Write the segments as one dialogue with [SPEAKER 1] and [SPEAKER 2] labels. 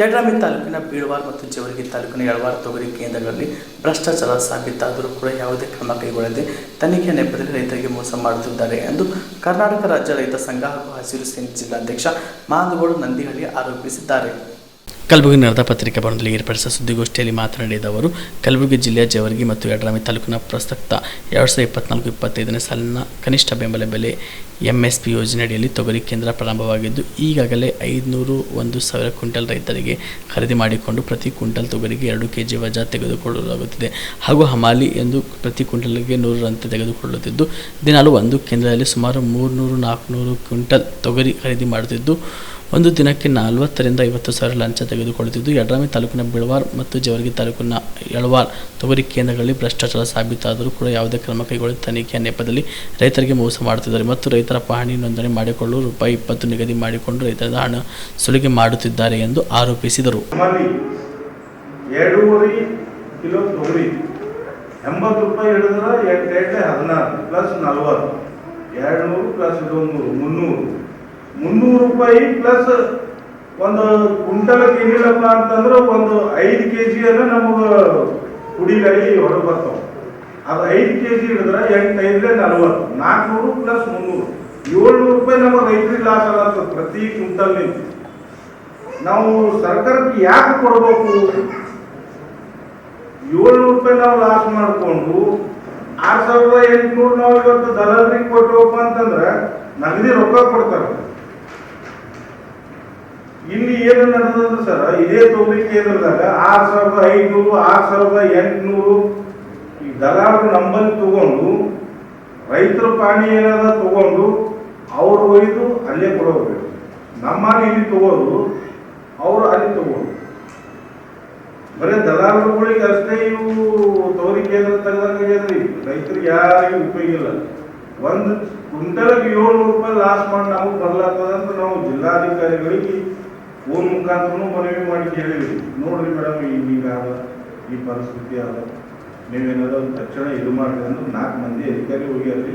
[SPEAKER 1] ಯಡ್ರಾಮಿ ತಾಲೂಕಿನ ಬೀಳ್ವಾರ್ ಮತ್ತು ಜವರಿಗಿ ತಾಲೂಕಿನ ಯಳವಾರ ತೊಗರಿ ಕೇಂದ್ರಗಳಲ್ಲಿ ಭ್ರಷ್ಟಾಚಾರ ಸಾಬೀತಾದರೂ ಕೂಡ ಯಾವುದೇ ಕ್ರಮ ಕೈಗೊಳ್ಳದೆ ತನಿಖೆ ನೆಪದಲ್ಲಿ ರೈತರಿಗೆ ಮೋಸ ಮಾಡುತ್ತಿದ್ದಾರೆ ಎಂದು ಕರ್ನಾಟಕ ರಾಜ್ಯ ರೈತ ಸಂಘ ಹಾಗೂ ಹಸಿರು ಸೇನೆ ಜಿಲ್ಲಾಧ್ಯಕ್ಷ ಮಾಂದಗೋಡು ನಂದಿಹಳ್ಳಿ ಆರೋಪಿಸಿದ್ದಾರೆ. ಕಲಬುರಗಿ ನಡೆದ ಪತ್ರಿಕಾ ಭವನದಲ್ಲಿ ಏರ್ಪಡಿಸಿದ ಸುದ್ದಿಗೋಷ್ಠಿಯಲ್ಲಿ ಮಾತನಾಡಿದ ಅವರು, ಕಲಬುರಗಿ ಜಿಲ್ಲೆಯ ಜವರ್ಗಿ ಮತ್ತು ಯಡ್ರಾಮಿ ತಾಲೂಕಿನ ಪ್ರಸಕ್ತ ಎರಡು ಸಾವಿರದ ಇಪ್ಪತ್ನಾಲ್ಕು, ಇಪ್ಪತ್ತೈದನೇ ಸಾಲಿನ ಕನಿಷ್ಠ ಬೆಂಬಲ ಬೆಲೆ ಎಂಎಸ್ಪಿ ಯೋಜನೆಯಡಿಯಲ್ಲಿ ತೊಗರಿ ಕೇಂದ್ರ ಪ್ರಾರಂಭವಾಗಿದ್ದು, ಈಗಾಗಲೇ ಐದುನೂರು ಒಂದು ಸಾವಿರ ಕ್ವಿಂಟಲ್ ರೈತರಿಗೆ ಖರೀದಿ ಮಾಡಿಕೊಂಡು ಪ್ರತಿ ಕ್ವಿಂಟಲ್ ತೊಗರಿಗೆ ಎರಡು ಕೆ ಜಿ ವಜಾ ತೆಗೆದುಕೊಳ್ಳಲಾಗುತ್ತಿದೆ. ಹಾಗೂ ಹಮಾಲಿ ಎಂದು ಪ್ರತಿ ಕ್ವಿಂಟಲ್ಗೆ ನೂರರಂತೆ ತೆಗೆದುಕೊಳ್ಳುತ್ತಿದ್ದು, ದಿನಾಲು ಒಂದು ಕೇಂದ್ರದಲ್ಲಿ ಸುಮಾರು ಮೂರುನೂರು ನಾಲ್ಕುನೂರು ಕ್ವಿಂಟಲ್ ತೊಗರಿ ಖರೀದಿ ಮಾಡುತ್ತಿದ್ದು, ಒಂದು ದಿನಕ್ಕೆ ನಲವತ್ತರಿಂದ ಐವತ್ತು ಸಾವಿರ ಲಂಚ ತೆಗೆದುಕೊಳ್ಳುತ್ತಿದ್ದು, ಯಡ್ರಾಮಿ ತಾಲೂಕಿನ ಬಿಳವಾರ್ ಮತ್ತು ಜವರ್ಗಿ ತಾಲೂಕಿನ ಯಳವಾರ್ ತೊಗರಿ ಕೇಂದ್ರಗಳಲ್ಲಿ ಭ್ರಷ್ಟಾಚಾರ ಸಾಬೀತಾದರೂ ಕೂಡ ಯಾವುದೇ ಕ್ರಮ ಕೈಗೊಳ್ಳುವ ತನಿಖೆಯ ನೆಪದಲ್ಲಿ ರೈತರಿಗೆ ಮೋಸ ಮಾಡುತ್ತಿದ್ದಾರೆ. ಮತ್ತು ರೈತರ ಪಹಣಿ ನೋಂದಣಿ ಮಾಡಿಕೊಳ್ಳಲು ರೂಪಾಯಿ ಇಪ್ಪತ್ತು ನಿಗದಿ ಮಾಡಿಕೊಂಡು ರೈತರಿಂದ ಹಣ ಸುಲಿಗೆ ಮಾಡುತ್ತಿದ್ದಾರೆ ಎಂದು ಆರೋಪಿಸಿದರು.
[SPEAKER 2] ಕಿಲೋ ತೊಗರಿ, ಎಂಬತ್ತು ರೂಪಾಯಿ ಹಿಡಿದ್ರೆ ಎಂಟು ಎಂಟೆ ಹದಿನಾರು ಪ್ಲಸ್ ನಲ್ವತ್ತು ಎರಡು ನೂರು ಪ್ಲಸ್ ಇದೊಂದು ನೂರು ಮುನ್ನೂರು. ಮುನ್ನೂರು ರೂಪಾಯಿ ಪ್ಲಸ್ ಒಂದು ಕುಂಟಲ್ ತಿನ್ನಿಲ್ಲಪ್ಪ ಅಂತಂದ್ರೆ ಒಂದು ಐದು ಕೆ ಜಿಯನ್ನು ನಮಗೆ ಕುಡಿಗಾಗಿ ಹೊರಗೆ ಬರ್ತಾವೆ. ಅದು ಐದು ಕೆ ಜಿ ಹಿಡಿದ್ರೆ ಎಂಟು ಐದ್ರೆ ನಲ್ವತ್ತು ನಾಲ್ಕುನೂರು ಪ್ಲಸ್ ಮುನ್ನೂರು. ಏಳ್ನೂರು ರೂಪಾಯಿ ನಮ್ಮ ರೈತರಿಗೆ ಲಾಸ್ ಅಂತ ಪ್ರತಿ ಕ್ವಿಂಟಲ್ನಿಂದ ನಾವು ಸರ್ಕಾರಕ್ಕೆ ಯಾಕೆ ಕೊಡಬೇಕು? ಏಳ್ನೂರು ರೂಪಾಯಿ ನಾವು ಲಾಸ್ ಮಾಡಿಕೊಂಡು ಆರು ಸಾವಿರದ ಎಂಟುನೂರು ನಾವು ಇವತ್ತು ದಲಾಲರಿಗೆ ಕೊಟ್ಟವಪ್ಪ ಅಂತಂದ್ರೆ ನಗದಿ ರೊಕ್ಕ ಕೊಡ್ತಾರೆ. ಇಲ್ಲಿ ಏನು ನಡೆದಂದ್ರೆ ಸರ್? ಇದೇ ತೊಗರಿ ಕೇಂದ್ರದಾಗ ಆರು ಸಾವಿರದ ಐನೂರು, ಆರು ಸಾವಿರದ ಎಂಟುನೂರು ಈ ದಲಾಲರು ನಂಬಲ್ಲಿ ತಗೊಂಡು ರೈತರ ಪಾಣಿ ಏನಾದ ತಗೊಂಡು ಅವ್ರು ಒಯ್ದು ಅಲ್ಲೇ ಕೊಡೋದು ನಮ್ಮ ಇಲ್ಲಿ ತಗೋದು, ಅವರು ಅಲ್ಲಿ ತಗೋದು. ಬರೀ ದಲಾಲರುಗಳಿಗೆ ಅಷ್ಟೇ ಇವು ತೋರಿ ಕೇಂದ್ರ ತೆಗೆದಂಗಾಗ್ಯದ್ರಿ ರೈತರಿಗೆ ಯಾರಿಗೂ ಉಪಯೋಗ ಇಲ್ಲ. ಒಂದು ಕ್ವಿಂಟಲ್ಗೆ ಏಳ್ನೂರು ರೂಪಾಯಿ ಲಾಸ್ ಮಾಡಿ ನಾವು ಬರ್ಲಾಗ್ತದಂತ ನಾವು ಜಿಲ್ಲಾಧಿಕಾರಿಗಳಿಗೆ ಫೋನ್ ಮುಖಾಂತರ ಮನವಿ ಮಾಡಿ ಕೇಳಿದ್ವಿ. ನೋಡ್ರಿ ಮೇಡಮ್ ಈಗ ಈ ಪರಿಸ್ಥಿತಿ ಅದ ನೀವೇನಾದ್ರು ತಕ್ಷಣ ಇದು ಮಾಡಿದ್ರೆ ಅಂದ್ರೆ ನಾಲ್ಕು ಮಂದಿ ಅಧಿಕಾರಿ ಹೋಗ್ಯಾರ್ರಿ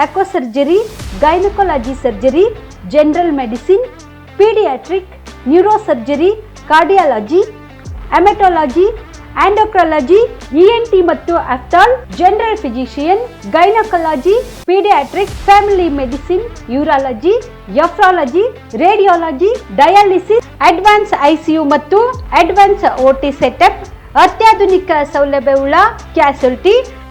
[SPEAKER 3] aqua surgery gynaecology surgery general medicine paediatric neuro surgery cardiology haematology endocrinology ENT ಮತ್ತು ophthal general physician gynaecology paediatric family medicine urology nephrology radiology dialysis advance ICU ಮತ್ತು ಅಡ್ವಾನ್ಸ್ ಓಟಿ ಸೆಟಪ್ ಅತ್ಯಾಧುನಿಕ ಸೌಲಭ್ಯವುಳ್ಳ ಕ್ಯಾಸುಲ್ಟಿ